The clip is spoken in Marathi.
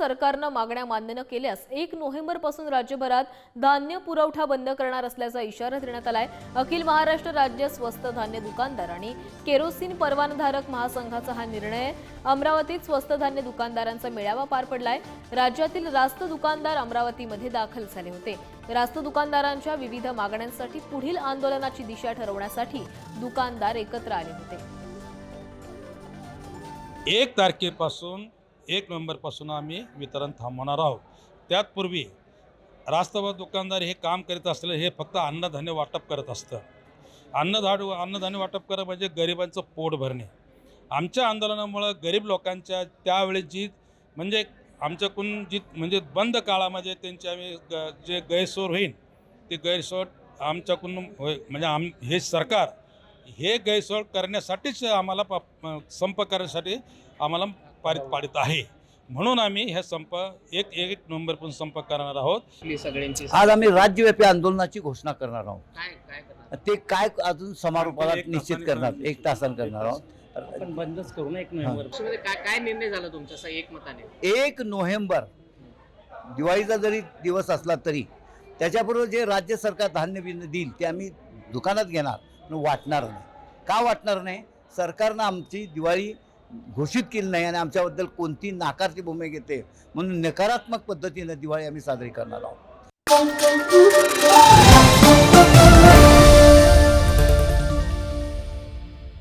सरकारनं मागण्या मान्य न केल्यास एक नोव्हेंबरपासून राज्यभरात धान्य पुरवठा बंद करणार असल्याचा इशारा देण्यात आलाय. अखिल महाराष्ट्र राज्य स्वस्त धान्य दुकानदार आणि केरोसिन परवानाधारक महासंघाचा हा निर्णय अमरावतीत स्वस्त धान्य दुकानदारांचा मेळावा पार पडलाय. राज्यातील रास्त दुकानदार अमरावतीमध्ये दाखल झाले होते. रास्त दुकानदारांच्या विविध मागण्यांसाठी पुढील आंदोलनाची दिशा ठरवण्यासाठी दुकानदार एकत्र आले होते. एक तारखेपासून एक नोव्हेंबरपासून आम्ही वितरण थांबवणार आहोत. त्यातपूर्वी रास्तावर दुकानदार हे काम करीत असले हे फक्त अन्नधान्य वाटप करत असतं. अन्नधाड अन्नधान्य वाटप करणं म्हणजे गरिबांचं पोट भरणे. आमच्या आंदोलनामुळं गरीब लोकांच्या त्यावेळी जी म्हणजे आमच्याकडून जी म्हणजे बंद काळामध्ये त्यांची आम्ही ग जे गैरसोय होईल ते गैरसोय आमच्याकडून होय म्हणजे आम हे सरकार हे गैरसोय करण्यासाठीच आम्हाला प संप करण्यासाठी आम्हाला पारित पाडित आहे. म्हणून आम्ही हे संप एक एक नोव्हेंबरपासून संप करणार आहोत. सगळ्यांची आज आम्ही राज्यव्यापी आंदोलनाची घोषणा करणार आहोत. काय काय करणार? ते काय अजून समारोपाला एक निश्चित तासाने करणार करून एक तासाने करणार आहोत. आपण बंदच करू ना एक नोव्हेंबर. पक्षामध्ये काय काय निर्णय झाला तुमचा असं एकमताने? एक नोव्हेंबर दिवाळीचा जरी दिवस असला तरी त्याच्याबरोबर जे राज्य सरकार धान्य बिन्य देईल ते आम्ही दुकानात घेणार. वाटणार नाही. का वाटणार नाही? सरकारनं आमची दिवाळी घोषित केली नाही आणि आमच्याबद्दल कोणती नाकारची भूमिका घेते म्हणून नकारात्मक पद्धतीनं दिवाळी आम्ही साजरी करणार आहोत.